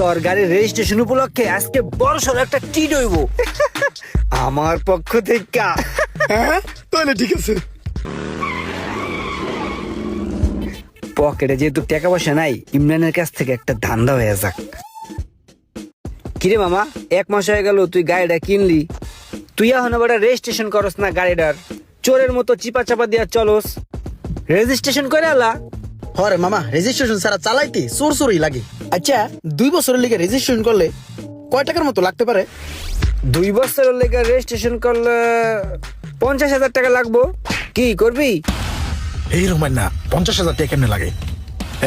তোর গাড়ির রেজিস্ট্রেশন উপলক্ষে আজকে বড় সড় একটা টিট হইব। আমার পক্ষ থেকে। হ্যাঁ? তাহলে ঠিক আছে। পকেটে যেহেতু টাকা পয়সা নাই ইমরানের কাছ থেকে একটা ধান্দা হয়ে যাক। কিরে মামা এক মাস হয়ে গেল তুই গাড়িটা কিনলি। তুই এখন আবার রেজিস্ট্রেশন করস না গাড়িটার। চোরের মতো চিপা চাপা দিয়া চলস। রেজিস্ট্রেশন করে আলা। হরে মামা রেজিস্ট্রেশন ছাড়া চালাইতে চোর চোরই লাগে। আচ্ছা দুই বছরের লিগে রেজিস্ট্রেশন করলে কয় টাকার মতো লাগতে পারে? দুই বছরের লেগে রেজিস্ট্রেশন করলে পঞ্চাশ হাজার টাকা লাগবো। কি করবি? এই রকমের না পঞ্চাশ হাজার টাকা কেমনে লাগে?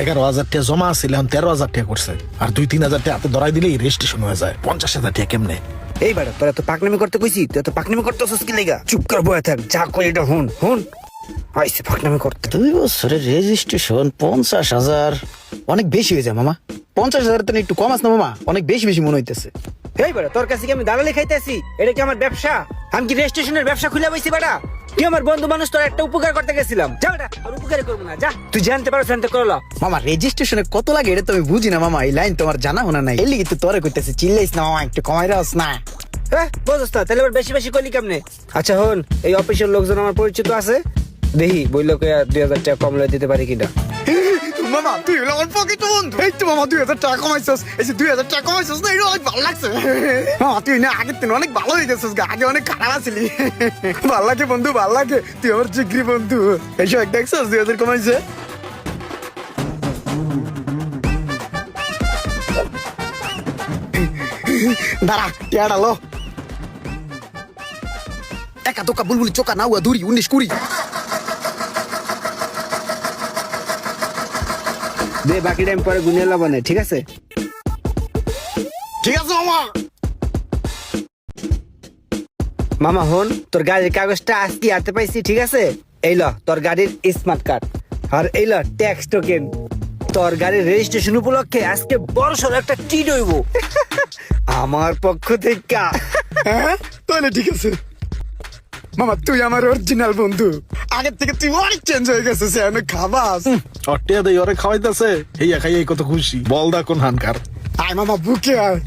এগারো হাজার টাকা জমা আছিল এখন তেরো হাজার টাকা করছে। আর দুই তিন হাজার টাকা হাতে ধরাই দিলেই রেজিস্ট্রেশন হয়ে যায়। পঞ্চাশ হাজার টাকা কেমনে? এই বেটা তোরা তো পাকনামি করতে কইছি তুই তো পাকনামি করতে কি লেগা? চুপ কর বয়ে থাক যা কই এটা হুন হুন। আইসে পাকনামি করতে। দুই বছরের রেজিস্ট্রেশন পঞ্চাশ হাজার। অনেক বেশি হয়ে যায় মামা। পঞ্চাশ হাজার তো একটু কম আছে না মামা? অনেক বেশি বেশি মনে হইতেছে। এই বেটা তোর কাছে কি আমি দালালি খাইতেছি? এটা কি আমার ব্যবসা? আমি কি রেজিস্ট্রেশনের ব্যবসা খুলে বইছি বেটা তুই আমার বন্ধু মানুষ তোর একটা উপকার করতে গেছিলাম। যা বেটা আর উপকারই করব না যা। তুই জানতে পারো জানতে করল মামা রেজিস্ট্রেশনে কত লাগে এটা তো আমি বুঝি না মামা। এই লাইন তোমার জানা হোনা নাই। এলি কিন্তু তোরে কইতেছে চিল্লাইস না মামা একটু কমাই রাস না। হ্যাঁ বুঝছ তাহলে এবার বেশি বেশি করলি কেমনে? আচ্ছা হন এই অফিসের লোকজন আমার পরিচিত আছে। দেখি, বইলো কে দুই হাজার টাকা কম দিতে পারি কিনা। মামা, তুই আমার পকেট বন্ধু। এই তো মামা, দুই হাজার টাকা এই যে দুই হাজার টাকা না এটা অনেক ভালো লাগছে। মামা, তুই না, আগের দিন অনেক ভালো হয়ে গেছিস। আগে অনেক খারাপ লাগে বন্ধু লাগে। তুই আমার বন্ধু। এইসব দুই হাজার কমাইছে? দাঁড়া একা তোকা বুলবুলি চোকা নাউয়া দূরি, উনিশ কুড়ি। দে বাকি টাইম পরে গুনিয়ে লাবানে ঠিক আছে? ঠিক আছে মামা। মামা হন তোর গাড়ির কাগজটা আজকে হাতে পাইছি ঠিক আছে? এই ল তোর গাড়ির স্মার্ট কার্ড আর এই ল ট্যাক্স টোকেন তোর গাড়ির রেজিস্ট্রেশন উপলক্ষে আজকে বড় সড় একটা টিট হইব। আমার পক্ষ থেকে। হ্যাঁ তাহলে ঠিক আছে। মামা তুই আমার অরিজিনাল বন্ধু। আগের থেকে তুই অনেক চেঞ্জ হয়ে গেছিস অনেক খাবাস। অটিয়া দেই ওরে খাওয়াইতেছে। হেইয়া খাইয়া কত খুশি। বল দা কোন হানকার। আয় মামা বুকে আয়।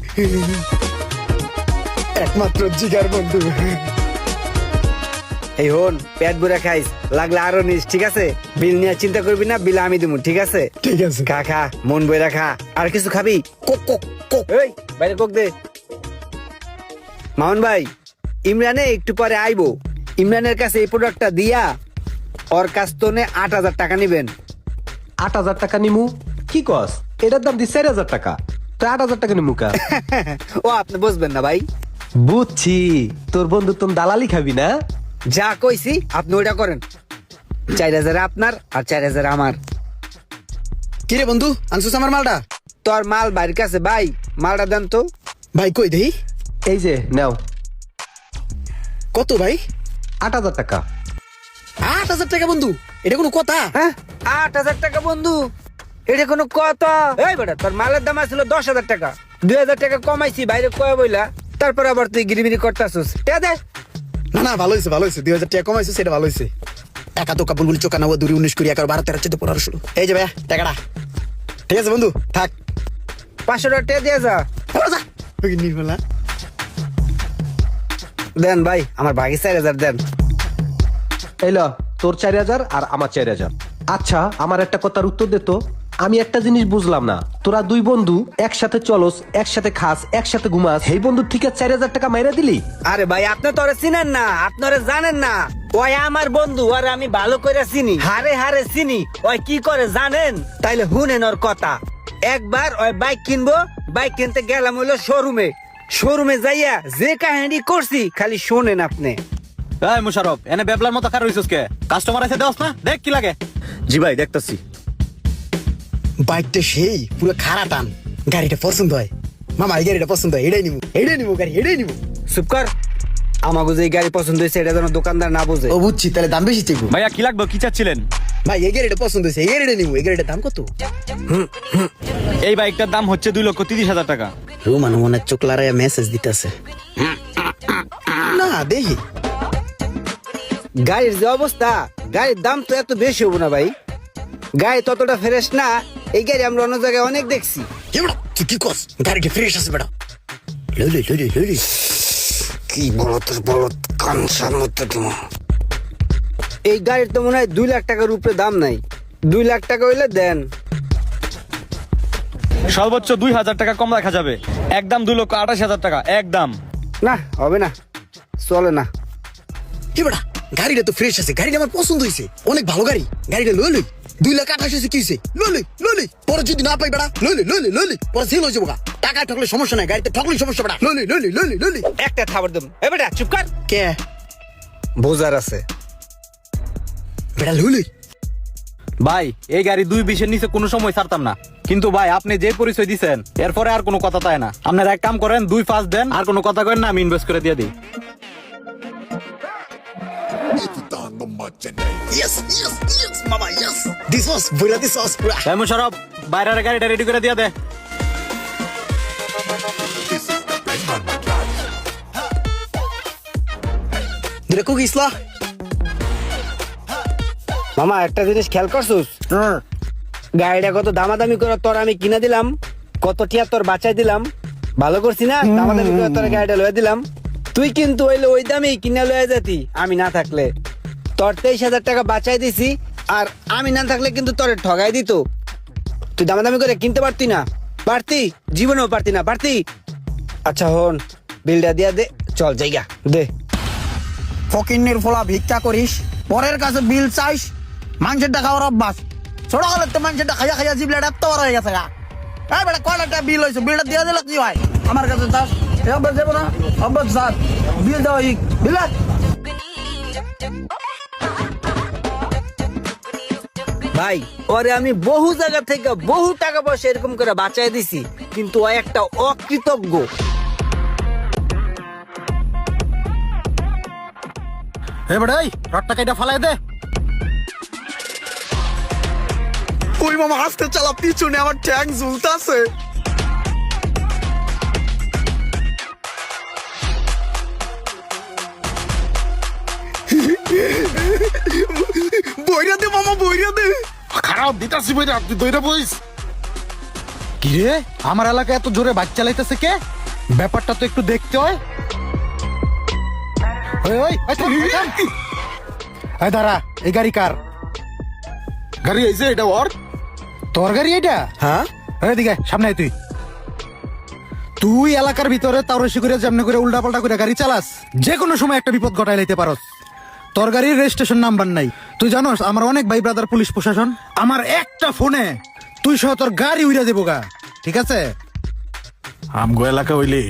একমাত্র জিগার বন্ধু। এই হন পেট ভরে খাইস লাগলে আরও নিস ঠিক আছে? বিল নিয়ে চিন্তা করবি না বিল আমি দিব ঠিক আছে? ঠিক আছে। খা খা মন বইরা খা। আর কিছু খাবি? Coke coke coke. এই বাইরে কোক দে। মামুন ভাই ইমরানে একটু পরে আইবো। ইমরানের কাছে এই প্রোডাক্টটা দিয়া ওর কাছ তো নে আট হাজার টাকা নিবেন। আট হাজার টাকা নিমু? কি কস? এটার দাম দিচ্ছে চার হাজার টাকা। তো আট হাজার টাকা নিমু কা? ও আপনি বুঝবেন না ভাই। বুঝছি। তোর বন্ধু তুমি দালালি খাবি না? যা কইছি আপনি ওইটা করেন। চার হাজার আপনার আর চার হাজার আমার। কিরে বন্ধু আনছিস আমার মালটা? তোর মাল বাড়ির কাছে ভাই মালটা দেন তো। ভাই কই দেই? এই যে নাও। কত ভাই? আট হাজার টাকা। আট হাজার টাকা বন্ধু এটা কোনো কথা? হ্যাঁ? আট হাজার টাকা বন্ধু এটা কোনো কথা? এই বেটা তোর মালের দাম আসছিল দশ হাজার টাকা। দুই হাজার টাকা কমাইছি বাইরে কয়ে বইলা তারপর আবার তুই গিরিমিরি করতেছিস। টিয়া দে। না না ভালো হয়েছে ভালো হয়েছে দুই হাজার টাকা কমাইছে সেটা ভালো হয়েছে একা তো কাপড় বলি চোখা দুরি উনিশ কুড়ি এগারো বারো তেরো চোদ্দ পনেরো ষোলো। এই যে ভাইয়া টাকাটা। ঠিক আছে বন্ধু থাক। পাঁচশো টাকা দিয়ে যা। নির্মলা। দেন ভাই আমার ভাগি চার হাজার দেন। এই ল তোর চার হাজার আর আমার চার হাজার। আচ্ছা আমার একটা কথার উত্তর দে তো। আমি একটা জিনিস বুঝলাম না। তোরা দুই বন্ধু একসাথে চলস একসাথে খাস একসাথে ঘুমাস। এই বন্ধুর থেকে চার হাজার টাকা মাইরা দিলি? আরে ভাই আপনি তো ওরে চিনেন না আপনারা জানেন না। ওই আমার বন্ধু আর আমি ভালো করে চিনি। হারে হারে চিনি। ওই কি করে জানেন? তাইলে শুনেন ওর কথা। একবার ওই বাইক কিনবো বাইক কিনতে গেলাম হইল শোরুমে। শোরুমে যাইয়া যে কাহিনী করছি খালি শোনেন আপনি। এই মুশারফ এনে বেবলার মতো কার হইছস কে? কাস্টমার আছে দেওস না? দেখ কি লাগে। জি ভাই দেখতাছি। বাইকটা সেই পুরো খারা টান। গাড়িটা পছন্দ হয়। মামা এই গাড়িটা পছন্দ হয়। এটাই নিবো এটাই নিবো গাড়ি এটাই নিবো। চুপ কর। আমাকে যে গাড়ি পছন্দ হয়েছে এটা যেন দোকানদার না বোঝে। ও বুঝছি তাহলে দাম বেশি চাইব ভাইয়া কি লাগবে? কি চাচ্ছিলেন? ভাই এই গাড়িটা পছন্দ হয়েছে এই গাড়িটা নিবো এই গাড়িটার দাম কত? এই বাইকটার দাম হচ্ছে দুই লক্ষ তিরিশ হাজার টাকা। রোমান মনে চোখ মেসেজ দিতেছে। না দেখি। গাড়ির যে অবস্থা গাড়ির দাম তো এত বেশি হব না ভাই। গাড়ি ততটা ফ্রেশ না এই গাড়ি আমরা অন্য জায়গায় অনেক দেখছি। তুই কি কস? গাড়িটা ফ্রেশ আছে বেটা। লইলি লইলি লইলি কি বলো তোর বলো কানসার মধ্যে তোমার এই গাড়ির তো মনে হয় দুই লাখ টাকার উপরে দাম নাই। দুই লাখ টাকা হইলে দেন। সর্বোচ্চ দুই হাজার টাকা কম রাখা যাবে। একদম দুই লক্ষ আঠাশ হাজার টাকা একদম না হবে না। চলে না। কি বেটা? গাড়িটা তো ফ্রেশ আছে গাড়িটা আমার পছন্দ হয়েছে। অনেক ভালো গাড়ি। গাড়িটা লই লই। দুই লাখ আঠাশ হয়েছে কি হয়েছে? লই লই লই পরে যদি না পাই বেটা লই লই লই লই পরে সেল হয়ে যাব গা। টাকায় ঠকলে সমস্যা নাই গাড়িতে ঠকলে সমস্যা বেটা। লই লই লই লই লই একটা খাবার দেব। এ বেটা চুপ কর। কে? বোঝার আছে। বেটা লই লই। ভাই এই গাড়ি দুই বিশের নিচে কোনো সময় ছাড়তাম না। কিন্তু ভাই আপনি যে পরিচয় দিচ্ছেন এরপরে আর কোনো কথা তাই না? আপনারা এক কাম করেন দুই পাঁচ দেন আর কোনো কথা করেন না আমি ইনভেস্ট করে দিয়ে দিই। বাইরের গাড়িটা রেডি করে দিয়ে দে। দুটা কুকিস লা। মামা একটা জিনিস খেয়াল করছিস? গাড়িটা কত দামাদামি করে তোর আমি কিনে দিলাম কত টিয়া তোর বাঁচাই দিলাম ভালো করছি না? দামাদামি করে তোর গাড়িটা লয়ে দিলাম। তুই কিন্তু হইলে ওই দামেই কিনে লয়ে যেতি আমি না থাকলে। তোর তেইশ হাজার টাকা বাঁচাই দিছি আর আমি না থাকলে কিন্তু তোর ঠগাই দিত। তুই দামাদামি করে কিনতে পারতি না? পারতি জীবনেও পারতি না পারতি। আচ্ছা হন বিলটা দিয়া দে চল জায়গা দে। ফকিন্নির ফলা ভিক্ষা করিস পরের কাছে বিল চাইস মানুষের টাকা ওর অভ্যাস। ছোট হলে তো মানুষের খাইয়া খাইয়া জিবলে এত বড় হয়ে গেছে গা। এই বেটা কয় লাখ বিল হয়েছে বিলটা দিয়ে দিলে কি হয়? আমার কাছে চাস অভ্যাস যাব না? অভ্যাস চাস বিল দেওয়া বিল ভাই ওরে আমি বহু জায়গা থেকে বহু টাকা পয়সা এরকম করে বাঁচাই দিছি কিন্তু ও একটা অকৃতজ্ঞ। এবার এই রটটা কাইটা ফালাই দে। ওই মামা হাসতে চালা পিছনে আমার ট্যাং ঝুলতাছে। বইরা দে মামা বইরা দে। খারাপ দিতাছি বইরা তুই দইরা বইস। কি রে আমার এলাকায় এত জোরে বাইক চালাইতেছে কে? ব্যাপারটা তো একটু দেখতে হয়। ওই। এই দাঁড়া এই গাড়ি কার? গাড়ি এই যে এটা ওর? তোর গাড়ি এটা? হ্যাঁ? এদিকে সামনে তুই। তুই এলাকার ভিতরে তাওরেশি করে যেমনি করে উল্টা পাল্টা করে গাড়ি চালাস যে কোনো সময় একটা বিপদ ঘটাই লাইতে পারস। তোর গাড়ির রেজিস্ট্রেশন নাম্বার নাই। তুই জানোস আমার অনেক ভাই ব্রাদার পুলিশ প্রশাসন আমার একটা ফোনে তুই সহ তোর গাড়ি উড়া দেবো গা। ঠিক আছে? আমগো এলাকা হইলে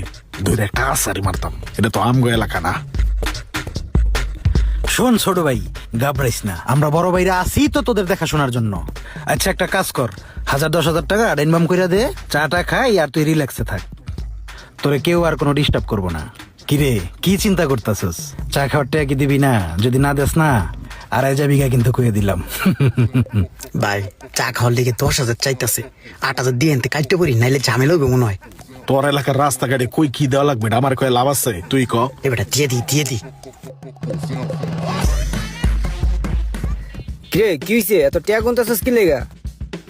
দুই একটা আসারি মারতাম। এটা তো আমগো এলাকা না। শোন ছোট ভাই ঘাবড়াইস না। আমরা বড় ভাইরা আছি তো তোদের দেখাশোনার জন্য। আচ্ছা একটা কাজ কর। হাজার দশ হাজার টাকা ডাইনবাম কইরা দে চাটা খাই আর তুই রিল্যাক্সে থাক। তোরে কেউ আর কোনো ডিস্টার্ব করব না। কিরে কি চিন্তা করতেছস? চা খাওয়ার টাকা কি দিবি না? যদি না দেস না আড়াই যা বিঘা কিন্তু কয়ে দিলাম। ভাই চা খাওয়ার লিগে দশ হাজার চাইতাছে। আট হাজার দিয়ে এনতে কাটতে পারি নাইলে ঝামেলা হবে মনে হয়। তোর এলাকার রাস্তাঘাটে কই কি দেওয়া লাগবে? আমার কয়ে লাভ আছে। তুই ক। এবারটা দিয়ে দি দিয়ে দি। কে কি হইছে? এত ট্যাগ গুনতেছিস কি লেগা?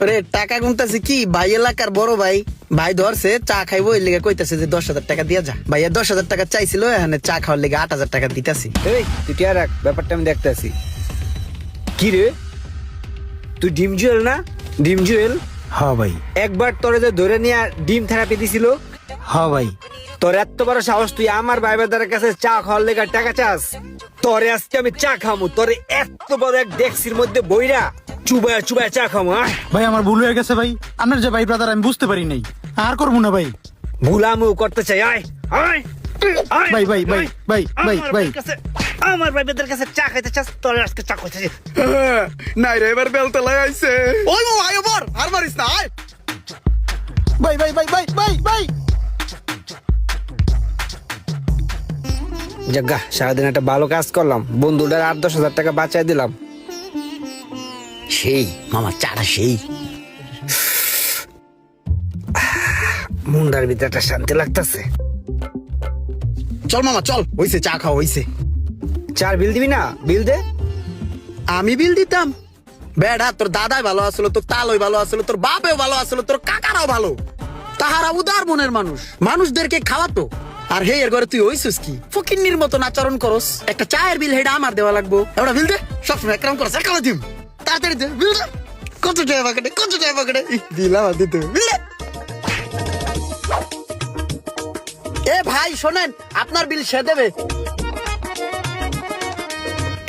রে টাকা গুনতাছে কি? ভাই এলাকার বড় ভাই। ভাই ধরছে চা খাইবো এর লেগে কইতাছে যে দশ হাজার টাকা দিয়া যা। ভাইয়া দশ হাজার টাকা চাইছিল এখানে চা খাওয়ার লেগে আট হাজার টাকা দিতাছি। এই তুই টিয়া রাখ ব্যাপারটা আমি দেখতেছি। কি রে? তুই ডিম জুয়েল না? ডিম জুয়েল? হ্যাঁ ভাই। একবার তোরে যে ধরে নিয়ে ডিম থেরাপি দিছিল হ্যাঁ ভাই। তোর এত বড় সাহস তুই আমার ভাই বাদারের কাছে চা খাওয়ার লেগে টাকা চাস? তোরে আজকে আমি চা খামু তোরে এত বড় এক ডেক্সির মধ্যে বইরা চুবায় চুবায় চা খামু আহ। ভাই আমার ভুল হয়ে গেছে ভাই। আপনার যে ভাই ব্রাদার আমি বুঝতে পারি নাই। আর করব না ভাই। ভুলামু করতে চাই আয় আয় আয়, ভাই, ভাই, ভাই, ভাই, ভাই, আমার ভাই। ভাইয়ের কাছে- আমার ভাই বাদারের কাছে চা খাইতে চাস তোরে আজকে চা খাইতে চাই। নাই রে এবার বেলতে লাগাইছে ওই মো আয় ওপর আর মারিস না আয়। ভাই ভাই ভাই ভাই ভাই ভাই। সারাদিন একটা ভালো কাজ করলাম। বন্ধুটার আট দশ হাজার টাকা বাঁচাই দিলাম। সেই মামা চাটা সেই। মুন্ডার ভিতরে একটা শান্তি লাগতেছে। চল মামা চল। হইছে চা খাওয়া হইছে। চার বিল দিবি না? বিল দে। আমি বিল দিতাম। বেড়া তোর দাদাই ভালো আসলো তোর তালই ভালো আসলো তোর বাপেও ভালো আসলো তোর কাকারাও ভালো। তাহারা উদার মনের মানুষ। মানুষদেরকে খাওয়াতো। আর হে, এর ঘরে তুই ওইছিস কি? ফকিন্নির মতন আচরণ করস। একটা চায়ের বিল হেটা আমার দেওয়া লাগবো। এবার বিল দে, সবসময় একরম করস একরম দিম। তাড়াতাড়ি দে, বিল দে। কত টাকা পাকেটে কত টাকা পাকেটে বিল আমার দিতে বিল এ ভাই, শোনেন, আপনার বিল সে দেবে।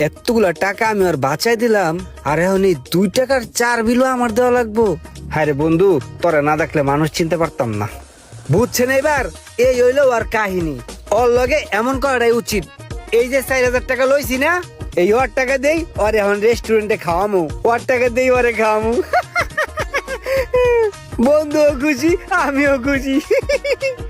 এতগুলা টাকা আমি আর বাঁচাই দিলাম, আর এখন এই দুই টাকার চার বিলও আমার দেওয়া লাগবো। হ্যাঁ রে বন্ধু, তোরা না দেখলে মানুষ চিনতে পারতাম না। বুঝছেন এবার? এই হইল ওর কাহিনী। ওর লগে এমন করাটাই উচিত। এই যে চার হাজার টাকা লইছি না, এই ওর টাকা দেই ওর এখন রেস্টুরেন্টে খাওয়ামু। ওর টাকা দেই ওরে খাওয়ামু। বন্ধুও খুশি, আমিও খুশি।